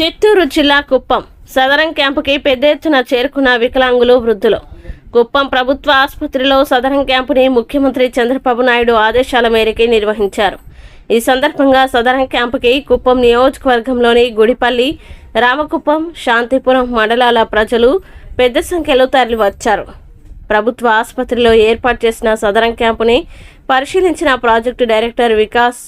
చిత్తూరు జిల్లా కుప్పం. సదరం క్యాంపుకి పెద్ద ఎత్తున చేరుకున్న వికలాంగులు వృద్ధులు. కుప్పం ప్రభుత్వ ఆసుపత్రిలో సదరం క్యాంపుని ముఖ్యమంత్రి చంద్రబాబు నాయుడు ఆదేశాల మేరకు నిర్వహించారు. ఈ సందర్భంగా సదరం క్యాంపుకి కుప్పం నియోజకవర్గంలోని గుడిపల్లి రామకుప్పం శాంతిపురం మండలాల ప్రజలు పెద్ద సంఖ్యలో తరలివచ్చారు. ప్రభుత్వ ఆసుపత్రిలో ఏర్పాటు చేసిన సదరం క్యాంపుని పరిశీలించిన ప్రాజెక్టు డైరెక్టర్ వికాస్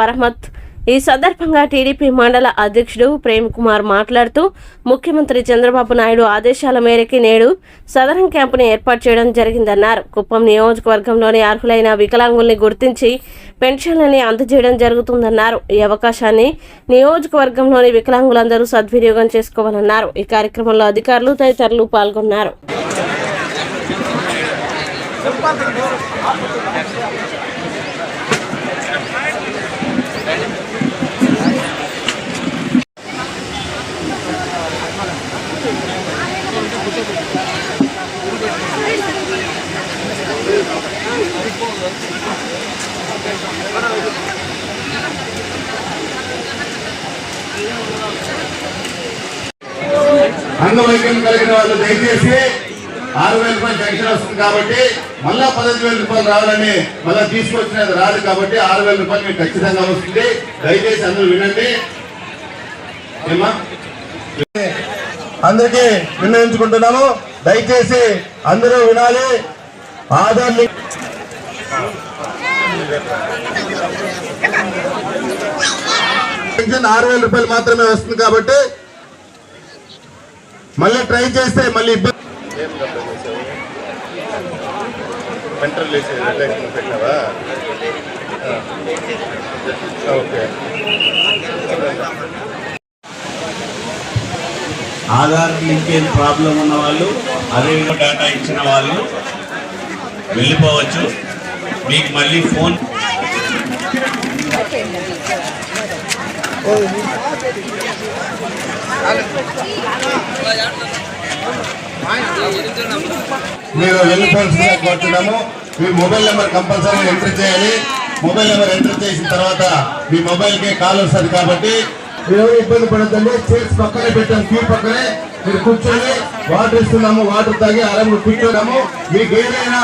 మరహ్మత్ ఈ సందర్భంగా టీడీపీ మండల అధ్యక్షుడు ప్రేమ్ కుమార్ మాట్లాడుతూ ముఖ్యమంత్రి చంద్రబాబు నాయుడు ఆదేశాల మేరకు నేడు సదరం క్యాంపును ఏర్పాటు చేయడం జరిగిందన్నారు. కుప్పం నియోజకవర్గంలోని అర్హులైన వికలాంగుల్ని గుర్తించి పెన్షన్లని అందజేయడం జరుగుతుందన్నారు. ఈ అవకాశాన్ని నియోజకవర్గంలోని వికలాంగులందరూ సద్వినియోగం చేసుకోవాలన్నారు. ఈ కార్యక్రమంలో అధికారులు తదితరులు పాల్గొన్నారు. అంగవైకల్యం కలిగిన వాళ్ళు దయచేసి ఆరు వేల రూపాయలు పెన్షన్ వస్తుంది కాబట్టి మళ్ళా పదహైదు వేల రూపాయలు రావాలని మళ్ళా తీసుకొచ్చినది రాదు కాబట్టి ఆరు వేల రూపాయలు మీకు ఖచ్చితంగా వస్తుంది. దయచేసి అందరూ వినండి. ఏమా అందరికీ విన్నవించుకుంటున్నాము దయచేసి అందరూ వినాలి. ఆధార్ లింక్ పెన్షన్ ఆరు వేల రూపాయలు మాత్రమే వస్తుంది కాబట్టి మళ్ళీ ట్రై చేస్తే మళ్ళీ ఇబ్బంది. ఆధార్ లింకేజ్ ప్రాబ్లం ఉన్న వాళ్ళు అదే డేటా ఇచ్చిన వాళ్ళు వెళ్ళిపోవచ్చు. మీకు మళ్ళీ ఫోన్. మీరు వెళ్ళిపోవాల్సిందిగా కోరుతున్నాము మీ మొబైల్ నెంబర్ కంపల్సరీ ఎంటర్ చేయాలి. మొబైల్ నెంబర్ ఎంటర్ చేసిన తర్వాత మీ మొబైల్కి కాల్ వస్తుంది కాబట్టి మీరు ఇబ్బంది పడద్దండి. చైర్స్ పక్కనే పెట్టాం క్యూ పక్కనే. మీరు కూర్చొని వాటర్ ఇస్తున్నాము వాటర్ తాగి ఆరంభం కూర్చోన్నాము మీకు ఏదైనా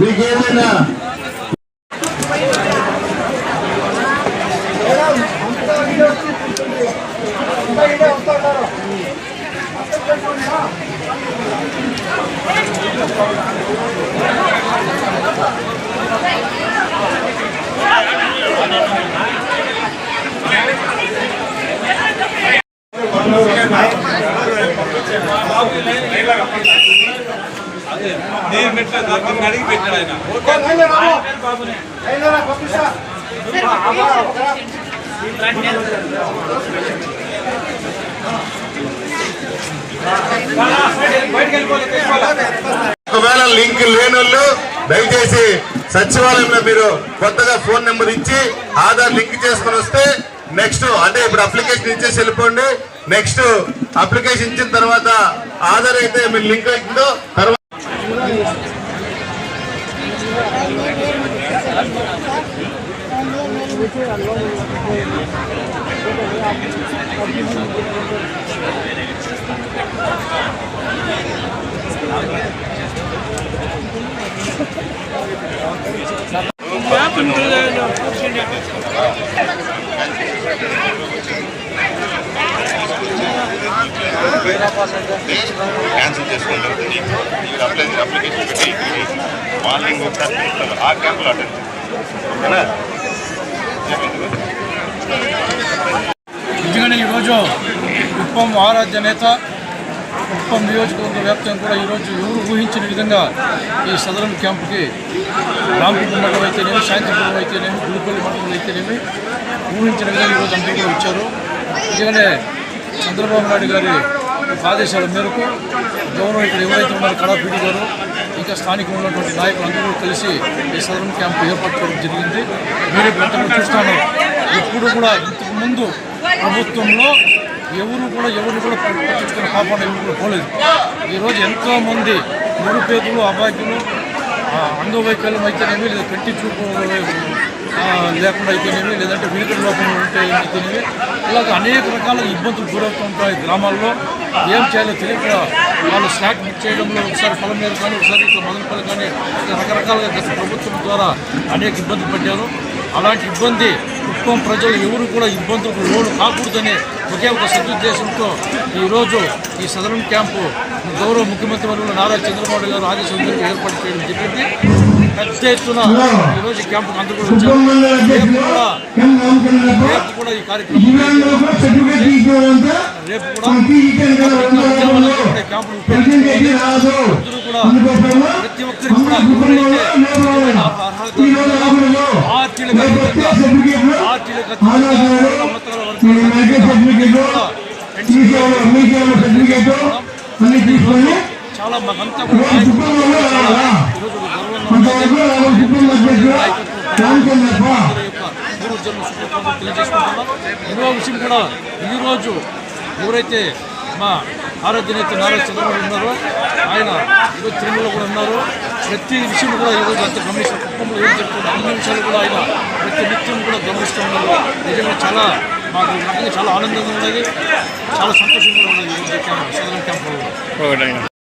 మీకు ఏదైనా నేను పెట్టలేదు నిన్ను అడిగి పెట్టాడు ఆయన. తీసుకోవాలి ఒకవేళ లింక్ లేనోళ్ళు దయచేసి సచివాలయంలో మీరు కొత్తగా ఫోన్ నెంబర్ ఇచ్చి ఆధార్ లింక్ చేసుకుని వస్తే నెక్స్ట్ అంటే ఇప్పుడు అప్లికేషన్ ఇచ్చేసి వెళ్ళిపోండి. నెక్స్ట్ అప్లికేషన్ ఇచ్చిన తర్వాత ఆధార్ అయితే మీరు లింక్ అవుతుందో తర్వాత క్యాన్సిల్ చేసుకోండి మీరు అప్లై అప్లికేషన్ పెట్టి మార్నింగ్ ఒకసారి పిలుస్తారు. ఆ క్యాంపులో అటెండ్ ఓకేనా నిజంగానే ఈరోజు కుప్పం ఆరాధ్య నేత కుప్పం నియోజకవర్గ వ్యాప్తంగా కూడా ఈరోజు ఎవరు ఊహించిన విధంగా ఈ సదరం క్యాంపుకి రాంపూర్ మండలం అయితేనేమి శాంతిపురం అయితేనేమి గుడిపల్లి మండలం అయితేనేమి ఊహించిన విధంగా ఈరోజు అందరూ కూడా వచ్చారు. నిజంగానే చంద్రబాబు నాయుడు గారి ఆదేశాల మేరకు గౌరవం ఇక్కడ ఎవరైతే ఉన్నారో కళాపీడి గారు ఇంకా స్థానికంగా ఉన్నటువంటి నాయకులందరూ కలిసి ఈ సదరం క్యాంపు ఏర్పాటు జరిగింది. మీరు గతంలో చూస్తాను ఎప్పుడు కూడా ఇంతకుముందు ప్రభుత్వంలో ఎవరు కూడా ఎవరు కూడా పట్టించుకున్న పాపాన్ని ఎవరు కూడా పోలేదు. ఈరోజు ఎంతోమంది నిరుపేదలు అబాధ్యులు అంగవైకల్యం అయితేనేమి లేదా కంటి చూపు లేకుండా అయితేనేమి లేదంటే వినికిడి లోపం ఉంటే అయితేనేమి ఇలాగ అనేక రకాల ఇబ్బందులు గురవుతూ ఉంటాయి గ్రామాల్లో. ఏం చేయాలో తెలియక వాళ్ళు స్నాక్ బుక్ చేయడంలో ఒకసారి పొలం మీద కానీ ఒకసారి ఇట్లా మొదలుపల్లి కానీ రకరకాలుగా గత ప్రభుత్వం ద్వారా అనేక ఇబ్బందులు పడ్డారు. అలాంటి ఇబ్బంది ప్రజలు ఎవరు కూడా ఇబ్బందులకు లోను కాకూడదనే ఒకే ఒక సదుద్దేశంతో ఈరోజు ఈ సదరన్ క్యాంపు గౌరవ ముఖ్యమంత్రి వర్యులు నారా చంద్రబాబు గారు ఆదేశం మేరకు ఏర్పాటు చేయడం జరిగింది పెద్ద ఎత్తున ఈరోజు ఈ క్యాంపుకు అందరూ కూడా వచ్చారు రేపు కూడా రేపు కూడా ఈ కార్యక్రమం రేపు కూడా ఉపయోగించుకోవాలి. అందరూ కూడా ప్రతి ఒక్కరికి కూడా ఎవరైతే అర్హత పార్టీలకు పార్టీలకు అతీతంగా మతాల వర్గాలకు కూడా చాలా మాకంతా కూడా నాయకులు చాలా ఈరోజు ఒక విషయం కూడా ఈరోజు ఎవరైతే మా ఆరోగ్య నేత నారా చంద్రబాబు ఉన్నారో ఆయన ఈరోజు తిరుమల కూడా ఉన్నారు. ప్రతి విషయం కూడా ఈరోజు అంత గమనిస్తారు కుటుంబంలో ఏం జరుగుతుంది అన్ని విషయాలు కూడా ఆయన ప్రతి నిత్యం కూడా గమనిస్తూ ఉన్నారు. నిజంగా చాలా మాకు రకంగా చాలా ఆనందంగా ఉన్నది. చాలా సంతోషంగా ఉన్నది. ఈరోజు క్యాంప్ సదరన్ క్యాంప్